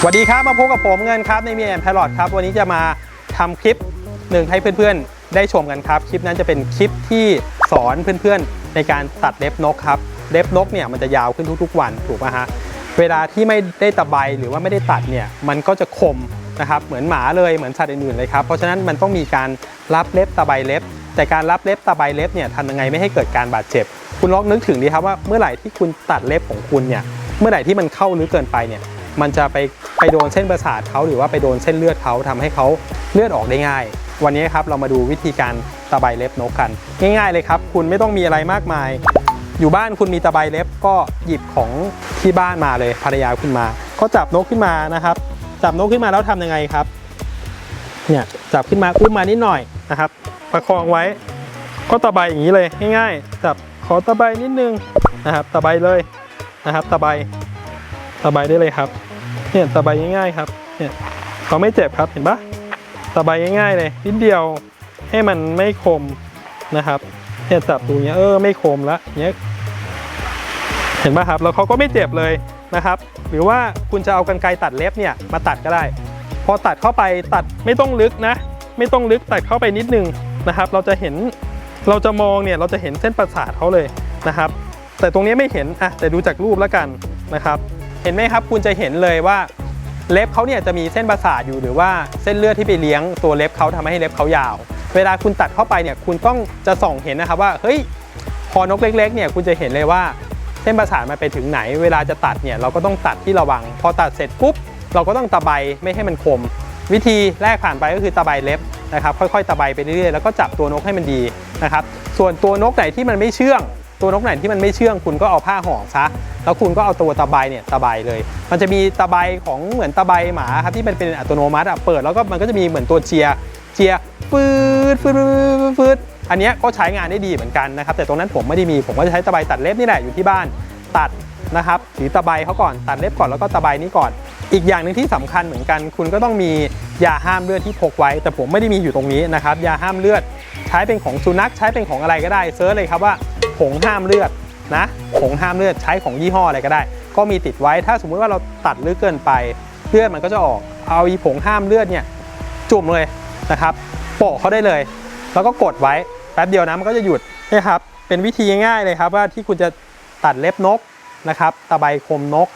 สวัสดีครับมาพบกับผมเงินครับในมีแอนพลอตครับวันนี้จะมาทำคลิปหนึ่งให้เพื่อนๆ ได้ชมกันครับคลิปนั้นจะเป็นคลิปที่สอนเพื่อนๆ ในการตัดเล็บนกครับเล็บนกเนี่ยมันจะยาวขึ้นทุกๆวันถูกไหมฮะเวลาที่ไม่ได้ตะไบหรือว่าไม่ได้ตัดเนี่ยมันก็จะคมนะครับเหมือนหมาเลยเหมือนสัตว์อื่นๆเลยครับเพราะฉะนั้นมันต้องมีการรับเล็บตะไบเล็บ แต่การรับเล็บตะไบเล็บเนี่ยทำยังไงไม่ให้เกิดการบาดเจ็บ คุณลองนึกถึงดีครับว่าเมื่อไหร่ที่คุณตัดเล็บของคุณเนี่ยเมื่อไหร่ที่มันเข้าลึกเกินไปเนี่ย มันจะไปไปโดนเส้นประสาทเขาหรือว่าไปโดนเส้นเลือดเขาทำให้เขาเลือดออกได้ง่าย วันนี้ครับเรามาดูวิธีการตะไบเล็บนกกัน ง่ายๆเลยครับ คุณไม่ต้องมีอะไรมากมาย อยู่บ้านคุณมีตะไบเล็บก็หยิบของที่บ้านมาเลยภรรยาคุณมา ก็จับนกขึ้นมานะครับ จับนกขึ้นมาแล้วทำยังไงครับเนี่ยจับขึ้นมาอุ้มมานิดหน่อยนะครับประคองไว้ ก็ตะไบอย่างนี้เลยง่ายๆจับขอตะไบนิดนึงนะครับตะไบเลยนะครับตะไบตะไบได้เลยครับ เนี่ยตะไบง่ายๆครับเนี่ยเขาไม่เจ็บครับเห็นปะตะไบง่ายๆเลยนิดเดียวให้มันไม่คมนะครับเนี่ยจับดูเนี้ยเออไม่คมละเนี้ยเห็นปะครับแล้วเขาก็ไม่เจ็บเลยนะครับ หรือว่าคุณจะเอากันไกรตัดเล็บเนี่ยมาตัดก็ได้ พอตัดเข้าไปตัดไม่ต้องลึกนะ ไม่ต้องลึกตัดเข้าไปนิดนึงนะครับ เราจะเห็นเราจะมองเนี่ยเราจะเห็นเส้นประสาทเขาเลยนะครับ แต่ตรงนี้ไม่เห็นอะแต่ดูจากรูปแล้วกันนะครับ เห็นไหมครับ คุณจะเห็นเลยว่าเล็บเขาเนี่ยจะมีเส้นประสาทอยู่หรือว่าเส้นเลือดที่ไปเลี้ยงตัวเล็บเขาทำให้เล็บเขายาว เวลาคุณตัดเข้าไปเนี่ยคุณต้องจะส่องเห็นนะครับว่าเฮ้ยพอนกเล็กๆเนี่ยคุณจะเห็นเลยว่าเส้นประสาทมันไปถึงไหน เวลาจะตัดเนี่ยเราก็ต้องตัดที่ระวัง พอตัดเสร็จปุ๊บเราก็ต้องตะไบไม่ให้มันคม วิธีแรกผ่านไปก็คือตะไบเล็บนะครับค่อยๆตะไบไปเรื่อยๆแล้วก็จับตัวนกให้มันดีนะครับส่วนตัวนกไหนที่มันไม่เชื่อง ตัวนกไหนที่มันไม่เชื่องคุณก็เอาผ้าห่อซะ แล้วคุณก็เอาตัวตะไบเนี่ยตะไบเลย มันจะมีตะไบของเหมือนตะไบหมาครับที่มันเป็นอัตโนมัติอะเปิดแล้วก็มันก็จะมีเหมือนตัวเจียเจียฟืดฟืดฟืดฟืดอันนี้ก็ใช้งานได้ดีเหมือนกันนะครับ แต่ตรงนั้นผมไม่ได้มีผมก็จะใช้ตะไบตัดเล็บนี่แหละอยู่ที่บ้านตัดนะครับหรือตะไบเขาก่อนตัดเล็บก่อนแล้วก็ตะไบนี้ก่อน อีกอย่างหนึ่งที่สำคัญเหมือนกัน คุณก็ต้องมียาห้ามเลือดที่พกไว้ แต่ผมไม่ได้มีอยู่ตรงนี้นะครับยาห้ามเลือด ใช้เป็นของสุนัขใช้เป็นของอะไรก็ได้เซิร์ชเลยครับว่า ผงห้ามเลือดนะผงห้ามเลือดใช้ของยี่ห้ออะไรก็ได้ ก็มีติดไว้ถ้าสมมุติว่าเราตัดลึกเกินไปเลือดมันก็จะออกเอาอีผงห้ามเลือดเนี่ยจุ่มเลยนะครับโปะเขาได้เลย แล้วก็กดไว้แป๊บเดียวนะมันก็จะหยุดนะครับเป็นวิธีง่ายๆเลยครับว่าที่คุณจะตัดเล็บนกนะครับตะไบคมนก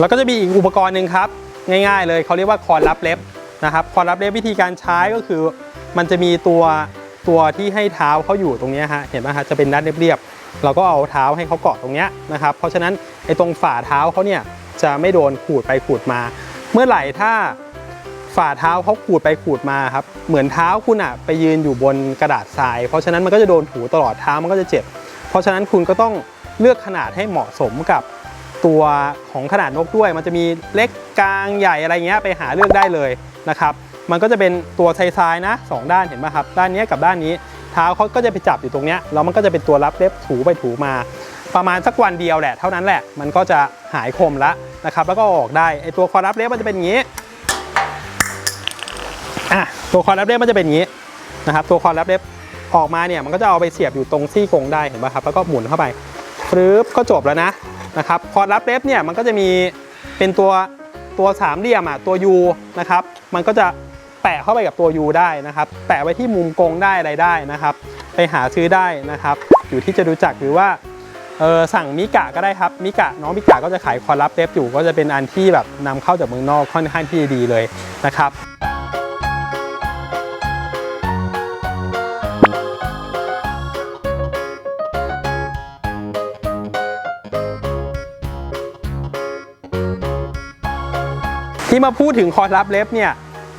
แล้วก็จะมีอีกอุปกรณ์หนึ่งครับ ง่าย ๆ เลยเขาเรียกว่าคอนรับเล็บนะครับคอนรับเล็บวิธีการใช้ก็คือ มันจะมีตัวตัวที่ให้เท้าเขาอยู่ตรงนี้ฮะเห็นไหมฮะจะเป็นนัดเรียบๆเราก็เอาเท้าให้เขาเกาะตรงนี้นะครับ เพราะฉะนั้นไอ้ตรงฝ่าเท้าเขาเนี่ยจะไม่โดนขูดไปขูดมา เมื่อไหร่ถ้าฝ่าเท้าเขาขูดไปขูดมาครับเหมือนเท้าคุณอะไปยืนอยู่บนกระดาษทราย เพราะฉะนั้นมันก็จะโดนถูตลอดเท้ามันก็จะเจ็บ เพราะฉะนั้นคุณก็ต้องเลือกขนาดให้เหมาะสมกับ ตัวของขนาดนกด้วย มันจะมีเล็กกลางใหญ่อะไรเงี้ยไปหาเลือกได้เลยนะครับ มันก็จะเป็นตัวไซายๆนะสองด้านเห็นไหมครับ ด้านนี้กับด้านนี้ เท้าเขาก็จะไปจับอยู่ตรงเนี้ยแล้วมันก็จะเป็นตัวรับเล็บถูไปถูมา ประมาณสักวันเดียวแหละ เท่านั้นแหละ มันก็จะหายคมละนะครับ แล้วก็ออกได้ไอตัวคอรับเล็บมันจะเป็นอย่างนี้อะตัวคอรับเล็บมันจะเป็นอย่างนี้นะครับ ตัวคอรับเล็บออกมาเนี่ยมันก็จะเอาไปเสียบอยู่ตรงซี่โครงได้เห็นป่ะครับ แล้วก็หมุนเข้าไปฟรึบก็จบแล้วนะ นะครับคอร์ดรับเล็บเนี่ยมันก็จะมีเป็นตัวตัวสามเหลี่ยมอะตัว U นะครับมันก็จะแปะเข้าไปกับตัว U ได้นะครับแปะไว้ที่มุมกรงได้อะไรได้นะครับ ไปหาซื้อได้นะครับ อยู่ที่จะรู้จักหรือว่าเออสั่งมิกะก็ได้ครับมิกะน้องมิกะก็จะขายคอร์ดรับเล็บอยู่ก็จะเป็นอันที่แบบนำเข้าจากเมืองนอกค่อนข้างที่ดีเลยนะครับ ที่มาพูดถึงคอร์สรับเล็บเนี่ย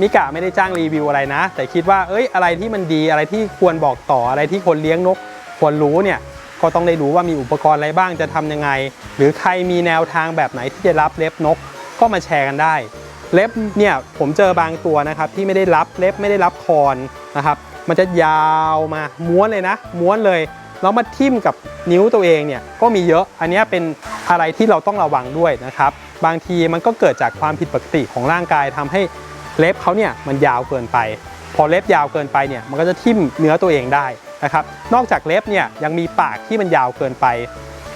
มิกะไม่ได้จ้างรีวิวอะไรนะ แต่คิดว่าเอ้ยอะไรที่มันดีอะไรที่ควรบอกต่ออะไรที่คนเลี้ยงนกควรรู้เนี่ยก็ต้องได้รู้ว่ามีอุปกรณ์อะไรบ้างจะทำยังไง หรือใครมีแนวทางแบบไหนที่จะรับเล็บนกก็มาแชร์กันได้ เล็บเนี่ยผมเจอบางตัวนะครับที่ไม่ได้รับเล็บไม่ได้รับคอนนะครับมันจะยาวมาม้วนเลยนะ ม้วนเลย แล้วมาทิ่มกับนิ้วตัวเองเนี่ยก็มีเยอะ อันนี้เป็นอะไรที่เราต้องระวังด้วยนะครับ บางทีมันก็เกิดจากความผิดปกติของร่างกายทำให้เล็บเขาเนี่ยมันยาวเกินไป พอเล็บยาวเกินไปเนี่ยมันก็จะทิ่มเนื้อตัวเองได้นะครับ นอกจากเล็บเนี่ยยังมีปากที่มันยาวเกินไป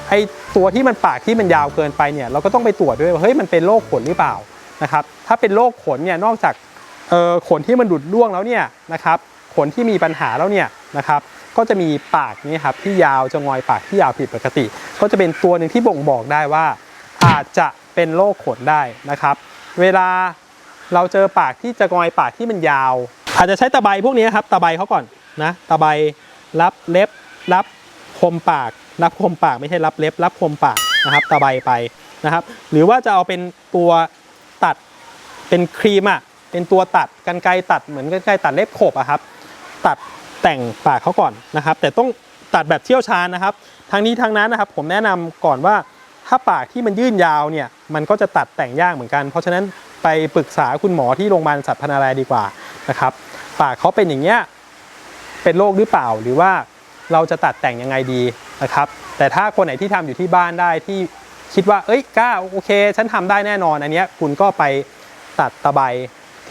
ไอตัวที่มันปากที่มันยาวเกินไปเนี่ยเราก็ต้องไปตรวจด้วยว่าเฮ้ยมันเป็นโรคขนหรือเปล่านะครับถ้าเป็นโรคขนเนี่ยนอกจากเอ่อขนที่มันดุดร่วงแล้วเนี่ยนะครับขนที่มีปัญหาแล้วเนี่ยนะครับ ก็จะมีปากนี่ครับที่ยาวจะงอยปากที่ยาวผิดปกติ ก็จะเป็นตัวหนึ่งที่บ่งบอกได้ว่า อาจจะเป็นโรคขนได้นะครับ เวลาเราเจอปากที่จะงอยปากที่มันยาว อาจจะใช้ตะไบพวกนี้ครับตะไบเขาก่อนนะตะไบรับเล็บรับคมปาก รับคมปากไม่ใช่รับเล็บ รับคมปากนะครับ ตะไบไปนะครับ หรือว่าจะเอาเป็นตัวตัดเป็นครีมอะเป็นตัวตัดกันไกตัดเหมือนกันไกตัดเล็บขบอะครับ ตัด แต่งปากเขาก่อนนะครับ แต่ต้องตัดแบบเชี่ยวชาญนะครับทางนี้ทางนั้นนะครับ ผมแนะนำก่อนว่าถ้าปากที่มันยื่นยาวเนี่ยมันก็จะตัดแต่งยากเหมือนกัน เพราะฉะนั้นไปปรึกษาคุณหมอที่โรงพยาบาลสัตว์พนาลายดีกว่านะครับ ปากเขาเป็นอย่างเงี้ยเป็นโรคหรือเปล่าหรือว่าเราจะตัดแต่งยังไงดีนะครับ แต่ถ้าคนไหนที่ทำอยู่ที่บ้านได้ที่คิดว่าเอ้ยกล้าโอเค ฉันทำได้แน่นอนอันเนี้ยคุณก็ไปตัดตะไบ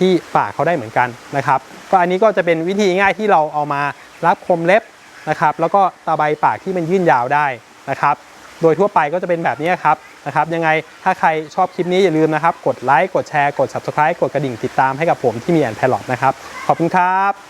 ที่ปากเขาได้เหมือนกันนะครับ ก็อันนี้ก็จะเป็นวิธีง่ายที่เราเอามารับคมเล็บนะครับ แล้วก็ตะไบปากที่มันยื่นยาวได้นะครับ โดยทั่วไปก็จะเป็นแบบนี้ครับนะครับ ยังไงถ้าใครชอบคลิปนี้อย่าลืมนะครับ กดไลค์กดแชร์กด subscribe กดกระดิ่งติดตามให้กับผมที่มีแอนแพลอตนะครับ ขอบคุณครับ